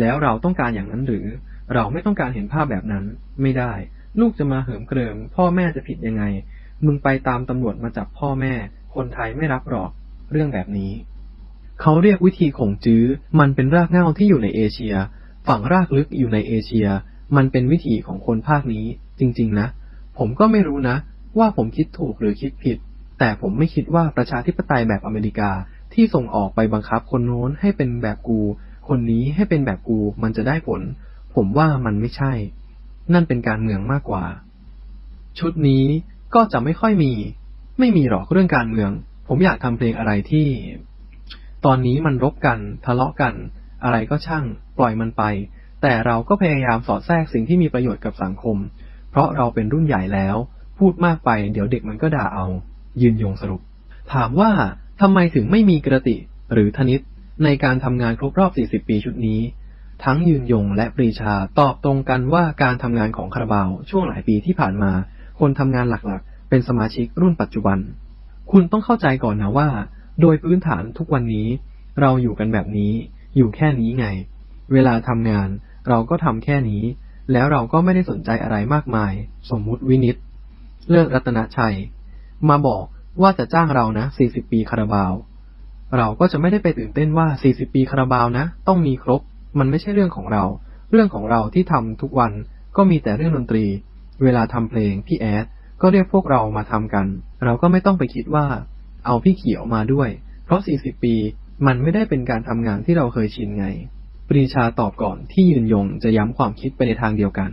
แล้วเราต้องการอย่างนั้นหรือ เราไม่ต้องการเห็นภาพแบบนั้น ไม่ได้ ลูกจะมาเหิมเกริม พ่อแม่จะผิดยังไง มึงไปตามตำรวจมาจับพ่อแม่ คนไทยไม่รับหรอก เรื่องแบบนี้ เขาเรียกวิธีข่งจื้อ มันเป็นรากเหง้าที่อยู่ในเอเชีย ฝั่งรากลึกอยู่ในเอเชีย มันเป็นวิถีของคนภาคนี้ จริง ๆ นะ ผมก็ไม่รู้นะ ว่าผมคิดถูกหรือคิดผิด แต่ผมไม่คิดว่าประชาธิปไตยแบบอเมริกาที่ส่งออกไปบังคับคนโน้นให้เป็นแบบกู คนนี้ให้เป็นแบบกูมันจะได้ผล ผมว่ามันไม่ใช่ นั่นเป็นการเมืองมากกว่า ชุดนี้ก็จะไม่ค่อยมี ไม่มีหรอกเรื่องการเมือง ผมอยากทำเพลงอะไรที่ ตอนนี้มันรบกันทะเลาะกัน อะไรก็ช่าง ปล่อยมันไป แต่เราก็พยายามสอดแทรกสิ่งที่มีประโยชน์กับสังคม เพราะเราเป็นรุ่นใหญ่แล้ว พูดมากไป เดี๋ยวเด็กมันก็ด่าเอา ยืนยงสรุป ถามว่าทำไมถึงไม่มีกระติ หรือธนิต ในการทำงานครบรอบ 40 ปีชุดนี้ ทั้งยืนยงและปรีชาตอบตรงกันว่าการทำงานของคาราบาวช่วงหลายปีที่ผ่านมา คนทำงานหลักๆ เป็นสมาชิกรุ่นปัจจุบัน คุณต้องเข้าใจก่อนนะว่า โดยพื้นฐานทุกวันนี้ เราอยู่กันแบบนี้ อยู่แค่นี้ไง เวลาทำงาน เราก็ทำแค่นี้ แล้วเราก็ไม่ได้สนใจอะไรมากมาย สมมุติวินิตเลิกรัตนชัย มาบอกว่าจะจ้างเรานะ 40 ปีคาราบาว เราก็จะไม่ได้ไปตื่นเต้นว่า 40 ปีคาราบาวนะ ต้องมีครบ มันไม่ใช่เรื่องของเรา เรื่องของเราที่ทำทุกวันก็มีแต่เรื่องดนตรี เวลาทำเพลงพี่แอดก็เรียกพวกเรามาทำกัน เราก็ไม่ต้องไปคิดว่า เอาพี่เขียวมาด้วย เพราะ 40 ปี มันไม่ได้เป็นการทำงานที่เราเคยชินไง ปรีชาตอบก่อนที่ยืนยงจะย้ำความคิดไปในทางเดียวกัน